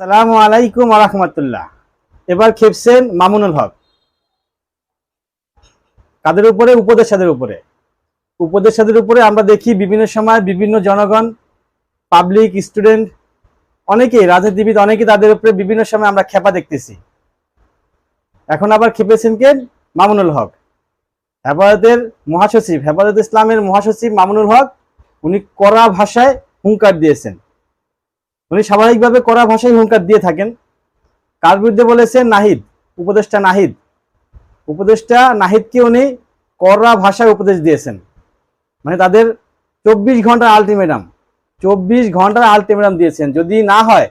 সালাম আলাইকুম আরহামতুল্লাহ এবার খেপছেন মামুনুল হক। কাদের উপরে? উপদেষ্টাদের উপরে। উপদেষ্টাদের উপরে আমরা দেখি বিভিন্ন সময় বিভিন্ন জনগণ পাবলিক স্টুডেন্ট অনেকেই রাজনীতিবিদ অনেকেই তাদের উপরে বিভিন্ন সময় আমরা খেপা দেখতেছি। এখন আবার খেপেছেন কে? মামুনুল হক। হেফাজতের মহাসচিব, হেফাজত ইসলামের মহাসচিব মামুনুল হক, উনি কড়া ভাষায় হুঙ্কার দিয়েছেন। উনি স্বাভাবিকভাবে কড়া ভাষায় হুঙ্কার দিয়ে থাকেন। কার বিরুদ্ধে বলেছেন? নাহিদ, উপদেষ্টা নাহিদ। উপদেষ্টা নাহিদকে উনি কড়া ভাষায় উপদেশ দিয়েছেন। মানে তাদের চব্বিশ ঘণ্টার আলটিমেটাম, চব্বিশ ঘণ্টার আলটিমেটাম দিয়েছেন। যদি না হয়,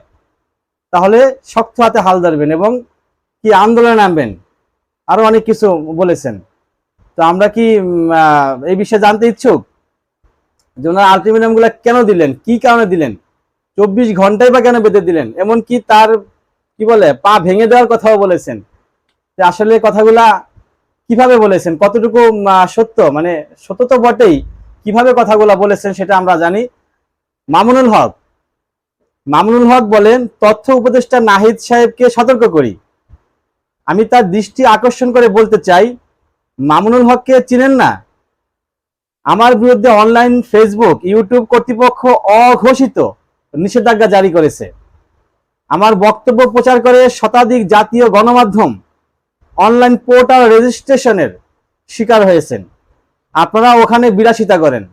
তাহলে শক্ত হাতে হাল ধরবেন এবং কি আন্দোলনে নামবেন? আরও অনেক কিছু বলেছেন। তো আমরা কি এই বিষয়ে জানতে ইচ্ছুক? যে ওনার আলটিমেটামগুলা কেন দিলেন? কি কারণে দিলেন? চব্বিশ ঘন্টায় বা কেন বেঁধে দিলেন? এমনকি তার, কি বলে, পা ভেঙে দেওয়ার কথাও বলেছেন। আসলে কথাগুলা কীভাবে বলেছেন? কতটুকু সত্য? মানে সত্য তো বটেই। কীভাবে কথাগুলা বলেছেন সেটা আমরা জানি। মামুনুল হক। মামুনুল হক বলেন, তথ্য উপদেষ্টা নাহিদ সাহেবকে সতর্ক করি। আমি তার দৃষ্টি আকর্ষণ করে বলতে চাই, মামুনুল হককে চিনেন না? আমার বিরুদ্ধে অনলাইন ফেসবুক, ইউটিউব কর্তৃপক্ষ অঘোষিত। নিষেধাজ্ঞা জারি করেছে। আমার বক্তব্য প্রচার করে শতাধিক জাতীয় গণমাধ্যম অনলাইন পোর্টাল রেজিস্ট্রেশনের শিকার হয়েছেন। আপনারা ওখানে বিলাসিতা করেন।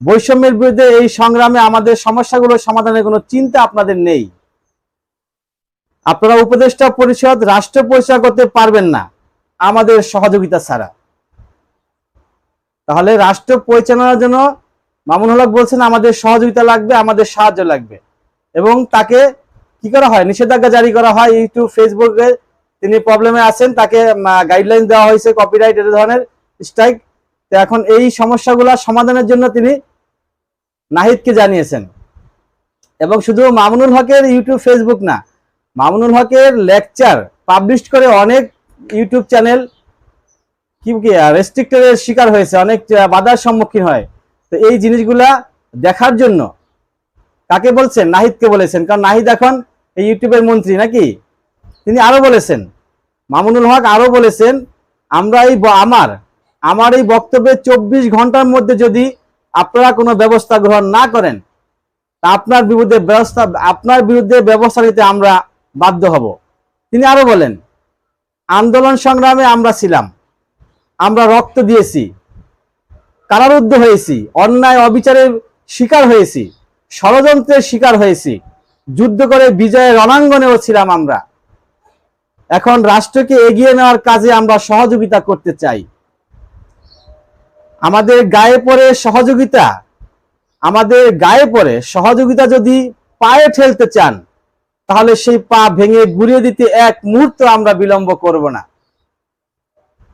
বৈষম্যের বিরুদ্ধে এই সংগ্রামে আমাদের সমস্যাগুলো সমাধানের কোনো চিন্তা আপনাদের নেই। আপনারা উপদেষ্টা পরিষদ, রাষ্ট্র পরিচালনা করতে পারবেন না আমাদের সহযোগিতা ছাড়া। তাহলে রাষ্ট্র পরিচালনার জন্য মামুন হলক বলছেন, আমাদের সহযোগিতা লাগবে, আমাদের সাহায্য লাগবে। এবং তাকে কি করা হয়? নিষেধাজ্ঞা জারি করা হয় ইউটিউব ফেসবুকে তিনি প্রবলেমে আছেন, তাকে গাইডলাইন দেওয়া হয়েছে কপিরাইট এর ধরনের স্ট্রাইক তো এখন এই সমস্যাগুলো সমাধানের জন্য তিনি নাহিদকে জানিয়েছেন। এবং শুধু মামুনুল হকের ইউটিউব ফেসবুক না, মামুনুল হকের লেকচার পাবলিশ করে অনেক ইউটিউব চ্যানেল কি কি রেস্ট্রিক্টের শিকার হয়েছে, অনেক বাধার সম্মুখীন হয়। তো এই জিনিসগুলা দেখার জন্য কাকে বলছেন? নাহিদকে বলেছেন। কারণ নাহিদ এখন এই ইউটিউবের মন্ত্রী নাকি? তিনি আরও বলেছেন। মামুনুল হক আরও বলেছেন, আমরা এই আমার আমার এই বক্তব্যে চব্বিশ ঘণ্টার মধ্যে যদি আপনারা কোনো ব্যবস্থা গ্রহণ না করেন, তা আপনার বিরুদ্ধে ব্যবস্থা, আপনার বিরুদ্ধে ব্যবস্থা নিতে আমরা বাধ্য হব। তিনি আরও বলেন, আন্দোলন সংগ্রামে আমরা ছিলাম। আমরা রক্ত দিয়েছি। কারারুদ্ধ হয়েছি, অন্যায়, অবিচারের শিকার হয়েছি, ষড়যন্ত্রের শিকার হয়েছি, যুদ্ধ করে বিজয়ের রণাঙ্গনেও ছিলাম আমরা। এখন রাষ্ট্রকে এগিয়ে নেওয়ার কাজে আমরা সহযোগিতা করতে চাই। আমাদের গায়ে পড়ে সহযোগিতা, আমাদের গায়ে পড়ে সহযোগিতা যদি পায়ে ঠেলতে চান, তাহলে সেই পা ভেঙে গুড়িয়ে দিতে এক মুহূর্ত আমরা বিলম্ব করব না।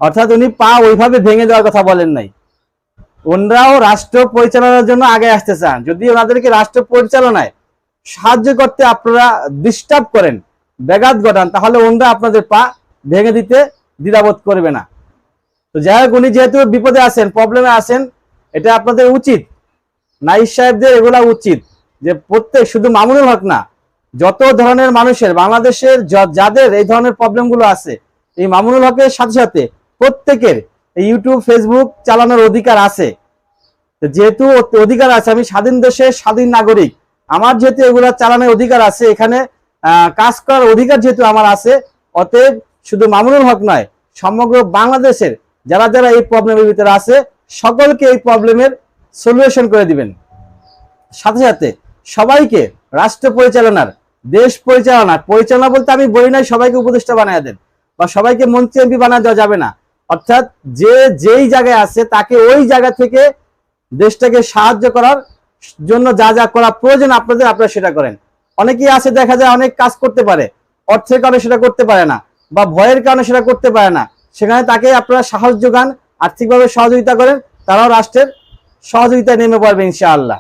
অর্থাৎ উনি পা ওইভাবে ভেঙে দেওয়ার কথা বলেন নাই। ওনারাও রাষ্ট্র পরিচালনার জন্য আগে আসতে চান। যদি ওনাদেরকে রাষ্ট্র পরিচালনায় সাহায্য করতে আপনারা ডিস্টার্ব করেন, ব্যাঘাত ঘটান, তাহলে ওনরা আপনাদের পা ভেঙে দিতে দ্বিধাবোধ করবে না। তো যাই হোক, উনি যেহেতু বিপদে আছেন প্রবলেমে আছেন, এটা আপনাদের উচিত। নাইস সাহেবদের এগুলা উচিত যে প্রত্যেক, শুধু মামুনুল হক না, যত ধরনের মানুষের, বাংলাদেশের যাদের এই ধরনের প্রবলেমগুলো আছে, এই মামুনুল হকের সাথে সাথে প্রত্যেকের ইউটিউব ফেসবুক চালানোর অধিকার আছে। যেহেতু অধিকার আছে, আমি স্বাধীন দেশের স্বাধীন নাগরিক, আমার যেহেতু এগুলা চালানোর অধিকার আছে, এখানে কাজ করার অধিকার যেহেতু আমার আছে, অতএব শুধু মামুনুল হক নয়, সমগ্র বাংলাদেশের যারা যারা এই প্রবলেমের ভিতরে আছে, সকলকে এই প্রবলেমের সলিউশন করে দিবেন। সাথে সাথে সবাইকে রাষ্ট্র পরিচালনার, দেশ পরিচালনার, পরিচালনা বলতে আমি বলি নাই সবাইকে উপদেষ্টা বানায় দেন, বা সবাইকে মন্ত্রী এমপি বানায় দেওয়া যাবে না। অর্থাৎ যে যেই জায়গায় আছে, তাকে ওই জায়গা থেকে দেশটাকে সাহায্য করার জন্য যা যা করা প্রয়োজন আপনাদের, আপনারা সেটা করেন। অনেকেই আছে, দেখা যায় অনেক কাজ করতে পারে, অর্থের কারণে সেটা করতে পারে না বা ভয়ের কারণে সেটা করতে পারে না। সেখানে তাকে আপনারা সাহস যোগান, আর্থিকভাবে সহযোগিতা করেন, তারাও রাষ্ট্রের সহযোগিতায় নেমে পড়বে ইনশাআল্লাহ।